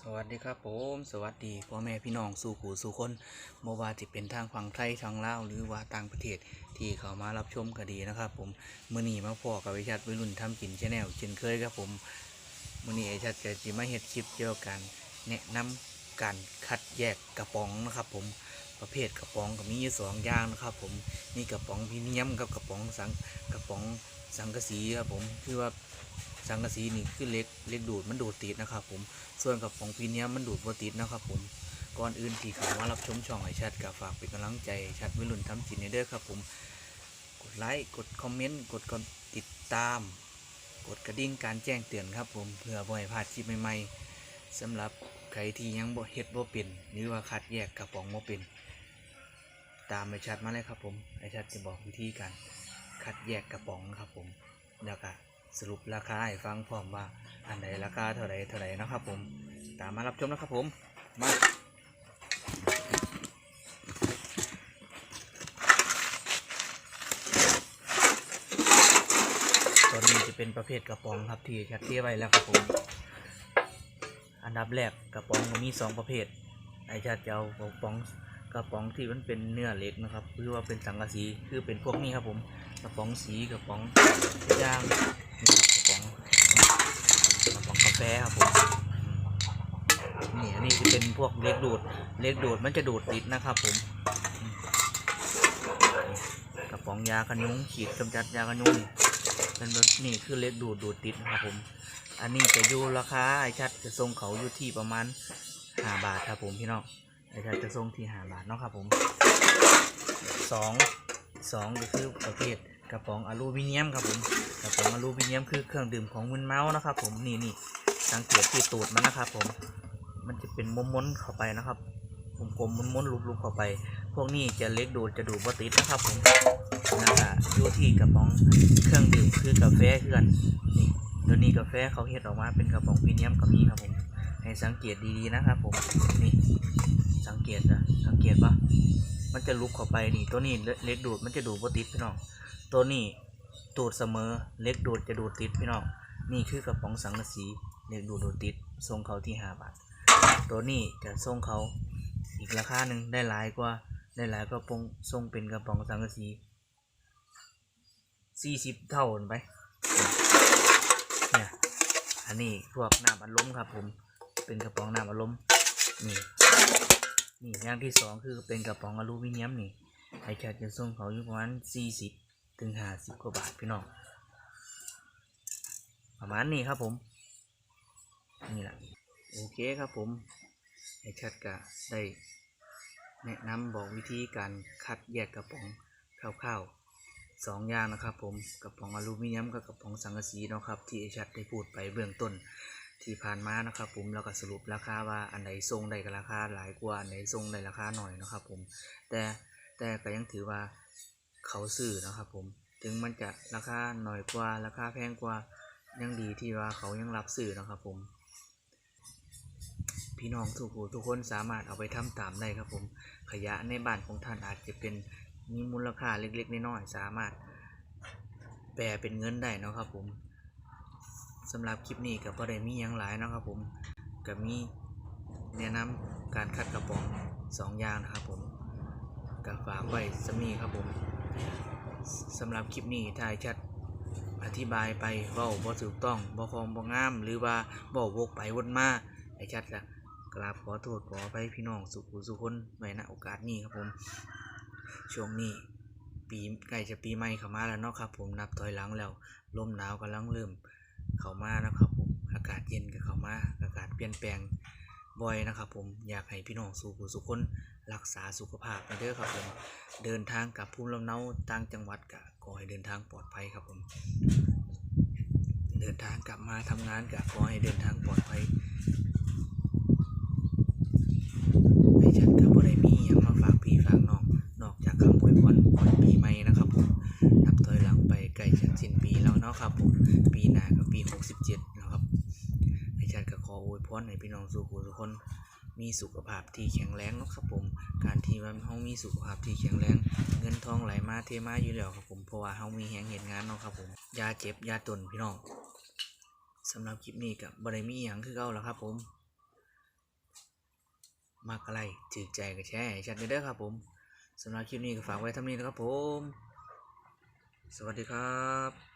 สวัสดีครับผมสวัสดีพ่อแม่พี่น้องสู่หูสู่คนบ่ว่าจะเป็นทางฝั่งไทยทางลาวหรือว่าต่างประเทศที่เขามารับชมก็ดีนะครับ ผมมื้อนี้มาพอกับวิชัดวัยรุ่นทำกินชาแนลเช่นเคยครับผมมื้อนี้ไอชัดก็จะมาเฮ็ดคลิปเกี่ยวกับการแนะนำการคัดแยกกระป๋องนะครับ ผมประเภทกระป๋องก็มีอสองอย่างนะครับ ผมมีกระป๋องพรีเมียมกับกระป๋องสังกระป๋องสังกะสีครับผมคือว่า สังกะสีนี่คือเล็กเล็กดูดมันดูดติดนะครับผมส่วนกับของพีเนียมันดูดโปรติดนะครับผมก่อนอื่นที่เขามารับชมช่องไอชัดก็ฝากเป็นกำลังใจชัดวิรุณทำจินในเด้อครับผมกดไลค์กดคอมเมนต์กดกดติดตาม กดกระดิ่งการแจ้งเตือนครับผมเพื่อบ่ให้พลาดคลิปใหม่ๆสำหรับใครที่ยังบ่เฮ็ดบ่เป็นหรือว่าคัดแยกกระป๋องบ่เป็นตามไอชัดมาเลยครับผมไอชัดจะบอกวิธีการคัดแยกกระป๋องครับผมแล้วก็ สรุปราคาให้ฟังพร้อมว่าอันใดราคาเท่าไรเท่าไรนะครับผมตามมารับชมนะครับผมมาตัวนี้จะเป็นประเภทกระป๋องครับที่ชัดเจนไว้แล้วครับผมอันดับแรกกระป๋องมีสองประเภทไอชัดจะเอากระป๋อง กระป๋องที่มันเป็นเนื้อเหล็กนะครับหรือว่าเป็นสังกะสีคือเป็นพวกนี้ครับผมกระป๋องสีกระป๋องย่างนี่กระป๋องกระป๋องกาแฟครับผมนี่อันนี้จะเป็นพวกเล็กดูดเล็กดูดมันจะดูดติดนะครับผมกระป๋องยากันยุงฉีดกำจัดยากันยุงเป็นแบบนี่คือเล็กดูดดูดติดนะครับผม อันนี้จะอยู่ราคาไอชัดจะทรงเขาอยู่ที่ประมาณห้าบาทครับผมพี่น้อง ไอชัดจะทรงที่หาบาทเนาะครับผมสองสองก็คือประเภทกระป๋องอลูมิเนียมครับผมกระป๋องอลูมิเนียมคือเครื่องดื่มของมึนเมาส์นะครับผมนี่นี่สังเกตที่ตูดมันนะครับผมมันจะเป็นม้วนๆเข้าไปนะครับผมกลมม้วนๆลุบๆเข้าไป พวกนี้จะเล็กดูดจะดูดบติดนะครับผมนะครับอยู่ที่กระป๋องเครื่องดื่มคือกาแฟเพื่อนนี่ตัวนี้กาแฟเขาเฮ็ดออกมาเป็นกระป๋องพรีเมียมกับนี้ครับผมให้สังเกตดีๆนะครับผมนี่ สังเกตนะสังเกตปะมันจะลุกเข้าไปนี่ตัวนี้เล็กดูดมันจะดูดบติดพี่น้อง ตัวนี้ดูดเสมอเล็กดูดจะดูดติดพี่น้อง นี่คือกระป๋องสังกะสีเล็กดูดดูดติดทรงเขาที่ห้าบาท ตัวนี้จะทรงเขาอีกราคาหนึ่งได้หลายกว่าได้หลายกว่าปงทรงเป็นกระป๋องสังกะสีสี่สิบเท่าไปเนี่ยอันนี้พวกน้ำอัดลมครับผมเป็นกระป๋องน้ำอัดลมนี่ นี่อย่างที่สองคือเป็นกระป๋องอลูมิเนียมนี่ไอแคทจะทรงเขาอยู่ประมาณสี่สิบถึงห้าสิบกว่าบาทพี่น้องประมาณนี้ครับผม นี่แหละโอเคครับผมไอชัดกะได้แนะนำบอกวิธีการคัดแยกกระป๋องคร่าวๆสองอย่างนะครับผมกระป๋องอลูมิเนียมกับกระป๋องสังกะสีนะครับที่ไอชัดได้พูดไปเบื้องต้น ที่ผ่านมานะครับผมแล้วก็สรุปราคาว่าอันไหนทรงได้กับราคาหลายกว่าอันไหนทรงได้ราคาหน่อยนะครับผมแต่แต่ก็ยังถือว่าเขาซื้อนะครับผมถึงมันจะราคาหน่อยกว่าราคาแพงกว่ายังดีที่ว่าเขายังรับซื้อนะครับผม พี่น้องทุกผู้ทุกคนสามารถเอาไปทำตามได้ครับผม ขยะในบ้านของท่านอาจจะเป็นมีมูลค่าเล็กๆน้อยๆสามารถแปลเป็นเงินได้นะครับผม สำหรับคลิปนี้ก็บ่ได้มีหยังหลายนะครับผมก็มีแนะนำการคัดกระป๋องสองอย่างนะครับผมก็ฝากไว้สำนีครับผมสำหรับคลิปนี้ถ่ายชัดอธิบายไปว้าบ่ถูกต้องบ่คองบ่งาม หรือว่าบ่วกไปวนมาไอ้ชัดก็กราบขอโทษขอไปพี่น้องสุขุสุคนไว้ณโอกาสนี้ครับผม ช่วงนี้ปีใกล้จะปีใหม่เข้ามาแล้วเนาะครับ ผมนับถอยหลังแล้วลมหนาวกำลังเริ่ม เขามานะครับผมอากาศเย็นกับเขามาอากาศเปลี่ยนแปลงบ่อยนะครับผมอยากให้พี่น้องสุขุสุคนรักษาสุขภาพกันเด้อครับผมเดินทางกับภูมิลำเนาต่างจังหวัดกะขอให้เดินทางปลอดภัยครับผมเดินทางกลับมาทำงานกะขอให้เดินทางปลอดภัยไอ้ฉันกับบ่ได้มีหยังมาฝากพี่ฝากน้อง นอกจากคำอวยพรวันปีใหม่นะครับผม นับถอยหลังไปใกล้จะสิ้นปีแล้วเนาะครับผม ปีหน้าก็ปี 67แล้วครับไอ้ฉันก็ขออวยพ รให้พี่น้องสุขุทุกคน มีสุขภาพที่แข็งแรงเนาะครับผม การที่ว่าเฮามีสุขภาพที่แข็งแรง เงินทองไหลมาเทมาอยู่แล้วครับผม เพราะว่าเฮามีแหงเห็นงานเนาะครับผมยาเจ็บยาตนพี่น้องสำหรับคลิปนี้กับบ่ไมีหยังคือเก่าแล้วครับผม มากอะไรจืดใจก็แชร์ชัดเด้อครับผมสำหรับคลิปนี้ก็ฝากไว้ท่านี้นะครับผม สวัสดีครับ